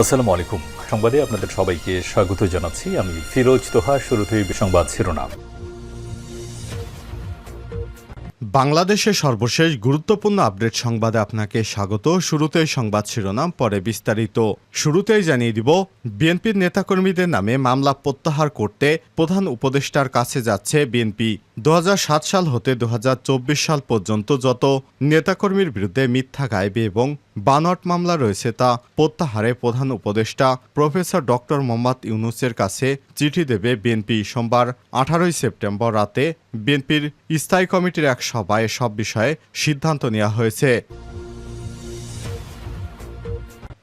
আসসালামু আলাইকুম সংবাদে আপনাদের সবাইকে স্বাগত জানাচ্ছি। আমি ফিরোজ তোহা, শুরুতেই সংবাদ শিরোনাম। বাংলাদেশের সর্বশেষ গুরুত্বপূর্ণ আপডেট সংবাদে আপনাকে স্বাগত। শুরুতেই সংবাদ শিরোনাম, পরে বিস্তারিত। শুরুতেই জানিয়ে দিব, বিএনপির নেতাকর্মীদের নামে মামলা প্রত্যাহার করতে প্রধান উপদেষ্টার কাছে যাচ্ছে বিএনপি। দু হাজার সাত সাল হতে দুহাজার চব্বিশ সাল পর্যন্ত যত নেতাকর্মীর বিরুদ্ধে মিথ্যা গায়েবী এবং বানট মামলা রয়েছে তা প্রত্যাহারে প্রধান উপদেষ্টা প্রফেসর ডক্টর মোহাম্মদ ইউনুসের কাছে চিঠি দেবে বিএনপি। সোমবার আঠারোই সেপ্টেম্বর রাতে বিএনপির স্থায়ী কমিটির এক সভায় সব বিষয়ে সিদ্ধান্ত নেওয়া হয়েছে।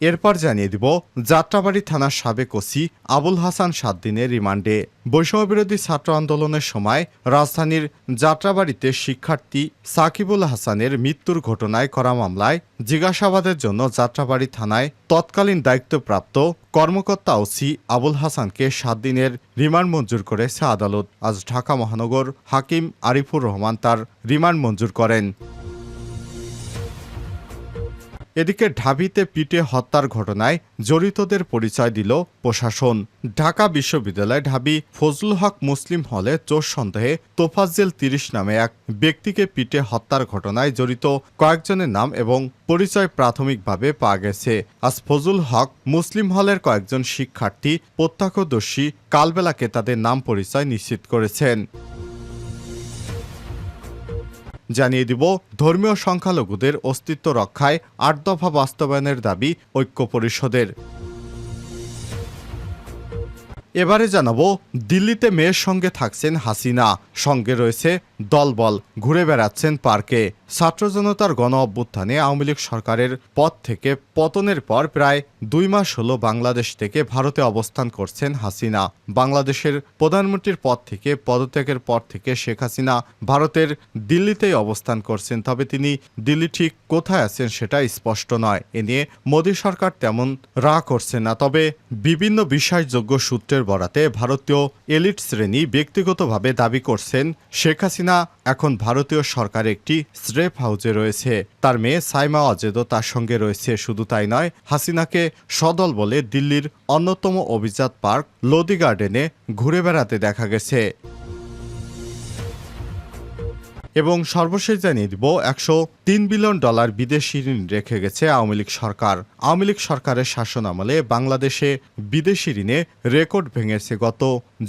এরপর জানিয়ে দিব, যাত্রাবাড়ি থানার সাবেক ওসি আবুল হাসান সাত দিনের রিমান্ডে। বৈষম্যবিরোধী ছাত্র আন্দোলনের সময় রাজধানীর যাত্রাবাড়িতে শিক্ষার্থী সাকিবুল হাসানের মৃত্যুর ঘটনায় করা মামলায় জিজ্ঞাসাবাদের জন্য যাত্রাবাড়ি থানায় তৎকালীন দায়িত্বপ্রাপ্ত কর্মকর্তা ওসি আবুল হাসানকে সাত দিনের রিমান্ড মঞ্জুর করেছে আদালত। আজ ঢাকা মহানগর হাকিম আরিফুর রহমান তার রিমান্ড মঞ্জুর করেন। এদিকে ঢাবিতে পিটে হত্যার ঘটনায় জড়িতদের পরিচয় দিল প্রশাসন। ঢাকা বিশ্ববিদ্যালয় ঢাবি ফজলুল হক মুসলিম হলে চোর সন্দেহে তোফাজ্জেল তিরিশ নামে এক ব্যক্তিকে পিটে হত্যার ঘটনায় জড়িত কয়েকজনের নাম এবং পরিচয় প্রাথমিকভাবে পাওয়া গেছে। আজ ফজলুল হক মুসলিম হলের কয়েকজন শিক্ষার্থী, প্রত্যক্ষদর্শী কালবেলাকে তাদের নাম পরিচয় নিশ্চিত করেছেন। জানিয়ে দিব ধর্মীয় সংখ্যালঘুদের অস্তিত্ব রক্ষায় আট দফা বাস্তবায়নের দাবি ঐক্য পরিষদের। এবারে জানাব, দিল্লিতে মেয়ের সঙ্গে থাকছেন হাসিনা। সঙ্গে রয়েছে দলবল, ঘুরে বেড়াচ্ছেন পার্কে। ছাত্র জনতার গণ অভ্যুত্থানে আওয়ামী লীগ সরকারের পদ থেকে পতনের পর প্রায় দুই মাস হলো বাংলাদেশ থেকে ভারতে অবস্থান করছেন হাসিনা। বাংলাদেশের প্রধানমন্ত্রীর পদ থেকে, পদত্যাগের পর থেকে শেখ হাসিনা ভারতের দিল্লিতেই অবস্থান করছেন। তবে তিনি দিল্লি ঠিক কোথায় আছেন সেটা স্পষ্ট নয়। এ নিয়ে মোদী সরকার তেমন রা করছে না। তবে বিভিন্ন বিশ্বাসযোগ্য সূত্রের বরাতে ভারতীয় এলিট শ্রেণি ব্যক্তিগতভাবে দাবি করছেন, শেখ হাসিনা এখন ভারতীয় সরকার একটি স্রেফ হাউজে রয়েছে। তার মেয়ে সাইমা অজেদও তার সঙ্গে রয়েছে শুধু তাই নয়, হাসিনাকে সদল বলে দিল্লির অন্যতম অভিজাত পার্ক লোদি গার্ডেনে ঘুরে বেড়াতে দেখা গেছে। এবং সর্বশেষ জানিয়ে দিব, একশো তিন বিলিয়ন ডলার বিদেশি ঋণ রেখে গেছে আওয়ামী লীগ সরকার। আওয়ামী লীগ সরকারের শাসন আমলে বাংলাদেশে বিদেশি ঋণে রেকর্ড ভেঙেছে গত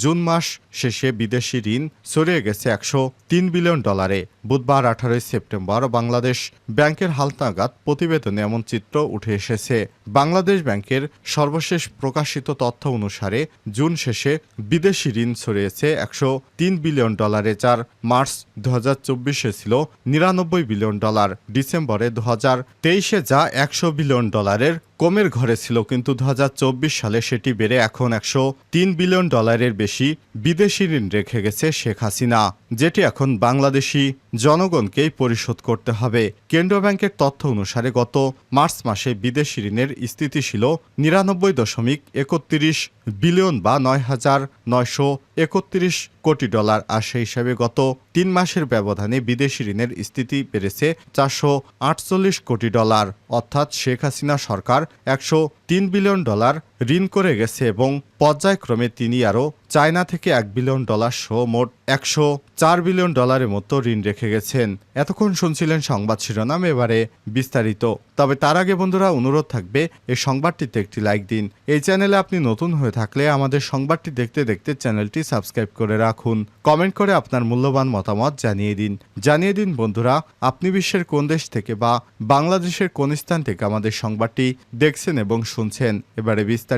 জুন মাস শেষে বিদেশি ঋণ ছড়িয়ে গেছে একশো তিন বিলিয়ন ডলারে। বুধবার আঠারোই সেপ্টেম্বর বাংলাদেশ ব্যাংকের হালনাগাদ প্রতিবেদনে এমন চিত্র উঠে এসেছে। বাংলাদেশ ব্যাংকের সর্বশেষ প্রকাশিত তথ্য অনুসারে জুন শেষে বিদেশি ঋণ ছড়িয়েছে একশো তিন বিলিয়ন ডলারে চার মার্চ দু হাজার চব্বিশে ছিল নিরানব্বই বিলিয়ন ডলার, ডিসেম্বরে দু হাজার তেইশে যা একশো বিলিয়ন ডলারের কমের ঘরে ছিল, কিন্তু দু হাজার চব্বিশ সালে সেটি বেড়ে এখন একশো তিন বিলিয়ন ডলারের বেশি বিদেশি ঋণ রেখে গেছে শেখ হাসিনা, যেটি এখন বাংলাদেশি জনগণকেই পরিশোধ করতে হবে। কেন্দ্রীয় ব্যাংকের তথ্য অনুসারে গত মার্চ মাসে বিদেশি ঋণের স্থিতি ছিল নিরানব্বই দশমিক একত্রিশ বিলিয়ন বা নয় হাজার নয়শো একত্রিশ কোটি ডলার আর সেই হিসাবে গত তিন মাসের ব্যবধানে বিদেশি ঋণের স্থিতি বেড়েছে চারশো আটচল্লিশ কোটি ডলার। অর্থাৎ শেখ হাসিনা সরকার একশো তিন বিলিয়ন ডলার ঋণ করে গেছে এবং পর্যায়ক্রমে তিনি আরও চায়না থেকে এক বিলিয়ন ডলার সহ মোট একশো চার বিলিয়ন ডলারের মতো ঋণ রেখে গেছেন। এতক্ষণ শুনছিলেন সংবাদ শিরোনাম, এবারে বিস্তারিত। তবে তার আগে বন্ধুরা, অনুরোধ থাকবে, এই সংবাদটিতে একটি লাইক দিন। এই চ্যানেলে আপনি নতুন হয়ে থাকলে আমাদের সংবাদটি দেখতে দেখতে চ্যানেলটি সাবস্ক্রাইব করে রাখুন। কমেন্ট করে আপনার মূল্যবান মতামত জানিয়ে দিন। জানিয়ে দিন বন্ধুরা, আপনি বিশ্বের কোন দেশ থেকে বা বাংলাদেশের কোন স্থান থেকে আমাদের সংবাদটি দেখছেন এবং শুনছেন। এবারে বিস্তারিত।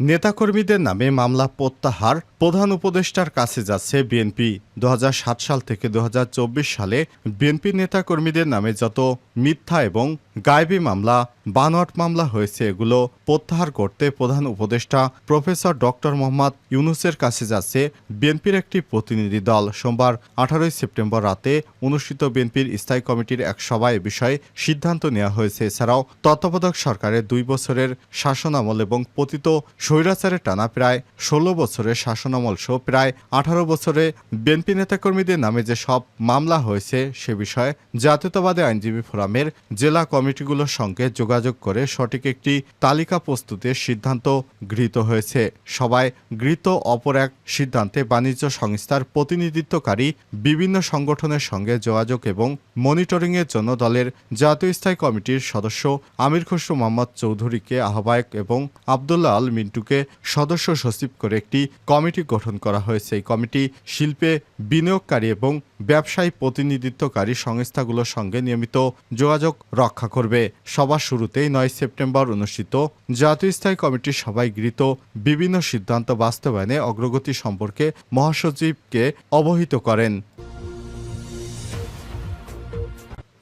নেতাকর্মীদের নামে মামলা প্রত্যাহার। প্রধান উপদেষ্টার কাছে যাচ্ছে বিএনপি। দু হাজার সাত সাল থেকে দুহাজার চব্বিশ সালে বিএনপি নেতাকর্মীদের নামে যত মিথ্যা এবং গায়েবী মামলা, বানোয়াট মামলা হয়েছে এগুলো প্রত্যাহার করতে প্রধান উপদেষ্টা প্রফেসর ডক্টর মোহাম্মদ ইউনুসের কাছে যাচ্ছে বিএনপির একটি প্রতিনিধি দল। সোমবার আঠারোই সেপ্টেম্বর রাতে অনুষ্ঠিত বিএনপির স্থায়ী কমিটির এক সভায় বিষয়ে সিদ্ধান্ত নেওয়া হয়েছে। এছাড়াও তত্ত্বাবধায়ক সরকারের দুই বছরের শাসনামল এবং পতিত স্বৈরাচারের টানা প্রায় ষোলো বছরের শাসনামল সহ প্রায় আঠারো বছরে বিএনপি নেতাকর্মীদের নামে যে সব মামলা হয়েছে সে বিষয়ে জাতীয়তাবাদী আইনজীবী ফোরামের জেলা কমিটি কমিটিগুলোর সঙ্গে যোগাযোগ করে সঠিক একটি তালিকা প্রস্তুতের সিদ্ধান্ত গৃহীত হয়েছে। সবাই গৃহীত অপর এক সিদ্ধান্তে বাণিজ্য সংস্থার প্রতিনিধিত্বকারী বিভিন্ন সংগঠনের সঙ্গে যোগাযোগ এবং মনিটরিংয়ের জন্য দলের জাতীয় স্থায়ী কমিটির সদস্য আমির খসরু মোহাম্মদ চৌধুরীকে আহ্বায়ক এবং আবদুল্লাহ আল মিন্টুকে সদস্য সচিব করে একটি কমিটি গঠন করা হয়েছে। এই কমিটি শিল্পে বিনিয়োগকারী এবং ব্যবসায়ী প্রতিনিধিত্বকারী সংস্থাগুলোর সঙ্গে নিয়মিত যোগাযোগ রক্ষা করবে। সবার শুরুতেই নয় সেপ্টেম্বর অনুষ্ঠিত জাতীয় স্থায়ী কমিটির সভায় গৃহীত বিভিন্ন সিদ্ধান্ত বাস্তবায়নে অগ্রগতি সম্পর্কে মহাসচিবকে অবহিত করেন।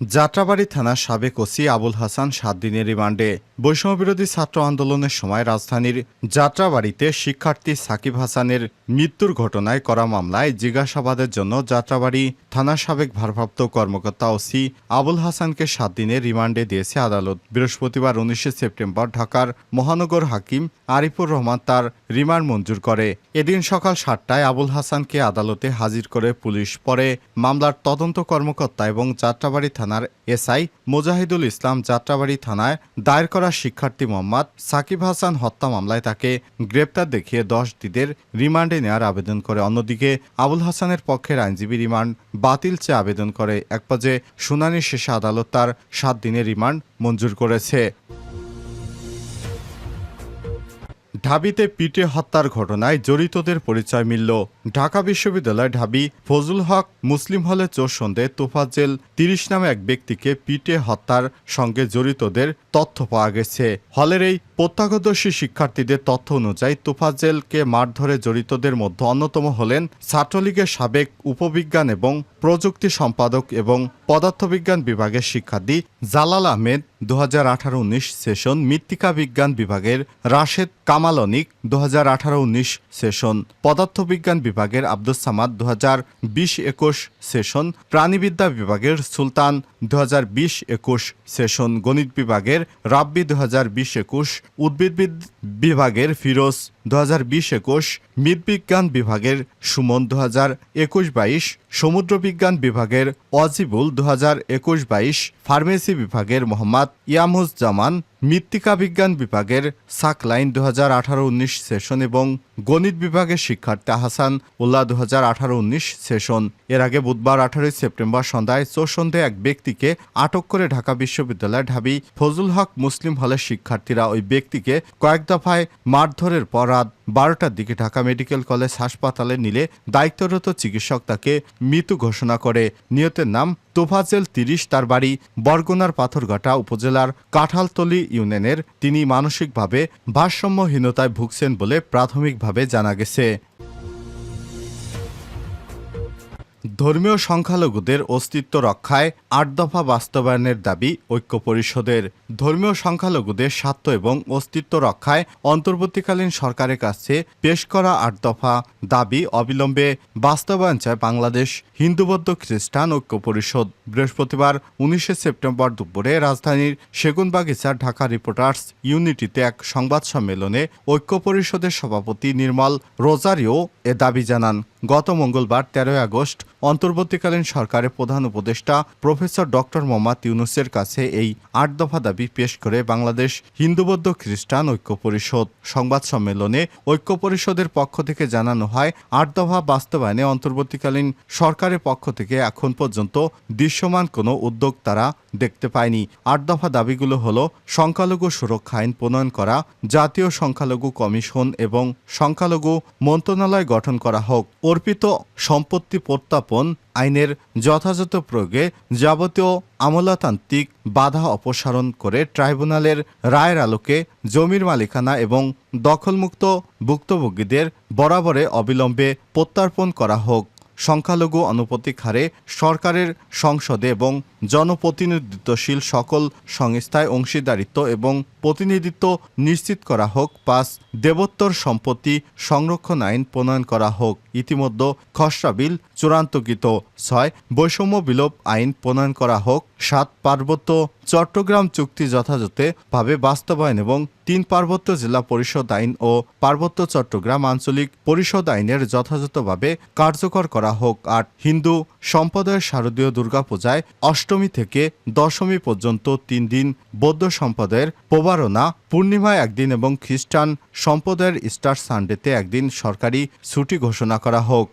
যাত্রাবাড়ি থানার সাবেক ওসি আবুল হাসান সাত দিনের রিমান্ডে। বৈষম্যবিরোধী ছাত্র আন্দোলনের সময় রাজধানীর যাত্রাবাড়িতে শিক্ষার্থী সাকিব হাসানের মৃত্যুর ঘটনায় করা মামলায় জিজ্ঞাসাবাদের জন্য যাত্রাবাড়ি থানার সাবেক ভারপ্রাপ্ত কর্মকর্তা ওসি আবুল হাসানকে সাত দিনের রিমান্ডে দিয়েছে আদালত। বৃহস্পতিবার উনিশে সেপ্টেম্বর ঢাকার মহানগর হাকিম আরিফুর রহমান তার রিমান্ড মঞ্জুর করে। এদিন সকাল সাতটায় আবুল হাসানকে আদালতে হাজির করে পুলিশ। পরে মামলার তদন্ত কর্মকর্তা এবং যাত্রাবাড়ি থানার এসআই মোজাহিদুল ইসলাম যাত্রাবাড়ি থানায় দায়ের করা শিক্ষার্থী মোহাম্মদ সাকিব হাসান হত্যা মামলায় তাকে গ্রেপ্তার দেখিয়ে দশ দিনের রিমান্ডে নেওয়ার আবেদন করে। অন্যদিকে আবুল হাসানের পক্ষের আইনজীবী রিমান্ড বাতিল চেয়ে আবেদন করে। এক পর্যায়ে শুনানি শেষে আদালত তার সাত দিনের রিমান্ড মঞ্জুর করেছে। ঢাবিতে পিটে হত্যার ঘটনায় জড়িতদের পরিচয় মিলল। ঢাকা বিশ্ববিদ্যালয় ঢাবি ফজল হক মুসলিম হলে চোর সন্দেহে তোফাজ্জেল তিরিশ নামে এক ব্যক্তিকে পিটে হত্যার সঙ্গে জড়িতদের তথ্য পাওয়া গেছে। হলের এই প্রত্যাগদর্শী শিক্ষার্থীদের তথ্য অনুযায়ী তোফাজ্জেলকে মারধরে জড়িতদের মধ্যে অন্যতম হলেন ছাত্রলীগের সাবেক উপবিজ্ঞান এবং প্রযুক্তি সম্পাদক এবং পদার্থবিজ্ঞান বিভাগের শিক্ষার্থী জালাল আহমেদ দু হাজার সেশন, মৃত্তিকা বিজ্ঞান বিভাগের রাশেদ কামালনিক দু হাজার সেশন, পদার্থবিজ্ঞান বিভাগের আব্দুস সামাদ দু হাজার বিশ একুশ সেশন, প্রাণীবিদ্যা বিভাগের সুলতান দু হাজার বিশ একুশ সেশন, গণিত বিভাগের রাব্বি দু হাজার বিশ একুশ, উদ্ভিদবিদ বিভাগের ফিরোজ দু হাজার বিশ একুশ মৃদবিজ্ঞান বিভাগের সুমন দু হাজার একুশ বাইশ, সমুদ্রবিজ্ঞান বিভাগের অজিবুল দু হাজার একুশ বাইশ, ফার্মেসি বিভাগের মোহাম্মদ ইয়ামুজ্জামান মৃত্তিকা বিজ্ঞান বিভাগের সাকলাইন দু হাজার আঠারো উনিশ সেশন এবং গণিত বিভাগের শিক্ষার্থী হাসান উল্লাহ দু হাজার আঠারো উনিশ সেশন। এর আগে বুধবার আঠারোই সেপ্টেম্বর সন্ধ্যায় চোর এক ব্যক্তিকে আটক করে ঢাকা বিশ্ববিদ্যালয়ের ঢাবি ফজুল হক মুসলিম হলের শিক্ষার্থীরা ওই ব্যক্তিকে কয়েক দফায় মারধরের পর রাত বারোটার দিকে ঢাকা মেডিকেল কলেজ হাসপাতালে নিলে দায়িত্বরত চিকিৎসক তাকে মৃত্যু ঘোষণা করে। নিহতের নাম তোফাজেল তিরিশ, তার বাড়ি বরগুনার পাথরঘাটা উপজেলার কাঁঠালতলি ইউনিয়নের। তিনি মানসিকভাবে ভারসাম্যহীনতায় ভুগছেন বলে প্রাথমিকভাবে জানা গেছে। ধর্মীয় সংখ্যালঘুদের অস্তিত্ব রক্ষায় আট দফা বাস্তবায়নের দাবি ঐক্য পরিষদের। ধর্মীয় সংখ্যালঘুদের স্বার্থ এবং অস্তিত্ব রক্ষায় অন্তর্বর্তীকালীন সরকারের কাছে পেশ করা আট দফা দাবি অবিলম্বে বাস্তবায়ন চায় বাংলাদেশ হিন্দুবদ্ধ খ্রিস্টান ঐক্য পরিষদ। বৃহস্পতিবার উনিশে সেপ্টেম্বর দুপুরে রাজধানীর সেগুনবাগিচার ঢাকা রিপোর্টার্স ইউনিটিতে এক সংবাদ সম্মেলনে ঐক্য পরিষদের সভাপতি নির্মল রোজারিও এ দাবি জানান। গত মঙ্গলবার তেরোই আগস্ট অন্তর্বর্তীকালীন সরকারের প্রধান উপদেষ্টা প্রফেসর ডক্টর মোহাম্মদ ইউনুসের কাছে এই আট দফা দাবি পেশ করে বাংলাদেশ হিন্দুবৌদ্ধ খ্রিস্টান ঐক্য পরিষদ। সংবাদ সম্মেলনে ঐক্য পরিষদের পক্ষ থেকে জানানো হয়, আট দফা বাস্তবায়নে অন্তর্বর্তীকালীন সরকারের পক্ষ থেকে এখন পর্যন্ত দৃশ্যমান কোনো উদ্যোগ তারা দেখতে পায়নি। আট দফা দাবিগুলো হল সংখ্যালঘু সুরক্ষা আইন প্রণয়ন করা, জাতীয় সংখ্যালঘু কমিশন এবং সংখ্যালঘু মন্ত্রণালয় গঠন করা হোক, অর্পিত সম্পত্তি প্রত্যাপন আইনের যথাযথ প্রয়োগে যাবতীয় আমলাতান্ত্রিক বাধা অপসারণ করে ট্রাইব্যুনালের রায়ের আলোকে জমির মালিকানা এবং দখলমুক্ত ভুক্তভোগীদের বরাবরে অবিলম্বে প্রত্যার্পণ করা হোক। সংখ্যালঘু অনুপতিক হারে সরকারের সংসদে এবং জনপ্রতিনিধিত্বশীল সকল সংস্থায় অংশীদারিত্ব এবং প্রতিনিধিত্ব নিশ্চিত করা হোক পাঁচ দেবোত্তর সম্পত্তি সংরক্ষণ আইন প্রণয়ন করা হোক। ইতিমধ্যে খসড়া বিল চূড়ান্তকৃত ছয়, বৈষম্য বিলোপ আইন প্রণয়ন করা হোক। সাত, পার্বত্য চট্টগ্রাম চুক্তি যথাযথভাবে বাস্তবায়ন এবং তিন, পার্বত্য জেলা পরিষদ আইন ও পার্বত্য চট্টগ্রাম আঞ্চলিক পরিষদ আইনের যথাযথভাবে কার্যকর করা হোক। আট, হিন্দু সম্প্রদায়ের শারদীয় দুর্গাপূজায় অষ্ট অষ্টমী থেকে দশমী পর্যন্ত তিন দিন বৌদ্ধ সম্পদের প্রবারণা পূর্ণিমায় একদিন এবং খ্রিস্টান সম্পদের স্টার সানডেতে একদিন সরকারি ছুটি ঘোষণা করা হোক।